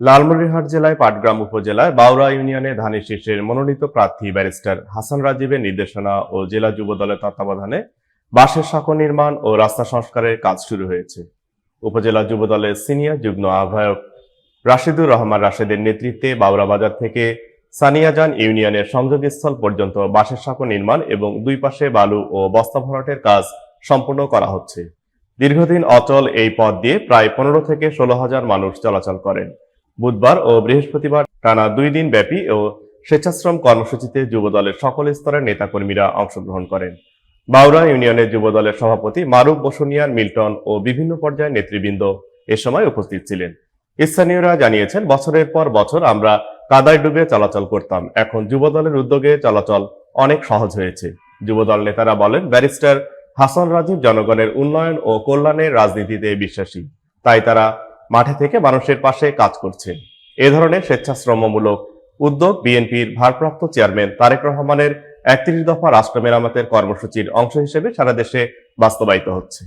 লালমনিরহাট জেলায়, পাটগ্রাম উপজেলায় বাউরা ইউনিয়নে ধানের শীর্ষের মনোনীত প্রার্থী ব্যারিস্টার হাসান রাজীবের নির্দেশনা ও জেলা যুব দলের তত্ত্বাবধানে বাঁশের সাঁকো নির্মাণ ও রাস্তা সংস্কারের কাজ শুরু হয়েছে। উপজেলা যুব দলের সিনিয়র যুগ্ম আহ্বায়ক রাশিদুর রহমান রাশেদের নেতৃত্বে বাউরা বাজার থেকে সানিয়াজান ইউনিয়নের সংযোগস্থল পর্যন্ত বাঁশের সাঁকো নির্মাণ এবং দুই পাশে বালু ও বস্তা ভরাটের কাজ সম্পূর্ণ করা হচ্ছে। দীর্ঘদিন অচল এই পথ দিয়ে প্রায় পনেরো থেকে ষোলো হাজার মানুষ চলাচল করেন। বুধবার ও বৃহস্পতিবার টানা দুই দিন ব্যাপী ও স্বেচ্ছাশ্রম কর্মসূচিতে যুবদলের সকল স্তরের নেতাকর্মীরা অংশগ্রহণ করেন। বাউরা ইউনিয়নের যুবদলের সভাপতি মারুফ বসুনিয়ান মিল্টন ও বিভিন্ন পর্যায়ের নেতৃবৃন্দ এ সময় উপস্থিত ছিলেন। স্থানীয়রা জানিয়েছেন, বছরের পর বছর আমরা কাদায় ডুবে চলাচল করতাম। এখন যুবদলের উদ্যোগে চলাচল অনেক সহজ হয়েছে। যুবদল নেতারা বলেন, ব্যারিস্টার হাসান রাজীব জনগণের উন্নয়ন ও কল্যাণের রাজনীতিতে বিশ্বাসী। তাই তারা মাঠে থেকে মানুষের পাশে কাজ করছে। এ ধরনের স্বেচ্ছাশ্রমমূলক উদ্যোগ বিএনপির ভারপ্রাপ্ত চেয়ারম্যান তারেক রহমানের একত্রিশ দফা রাষ্ট্র মেরামতের কর্মসূচির অংশ হিসেবে সারা দেশে বাস্তবায়িত হচ্ছে।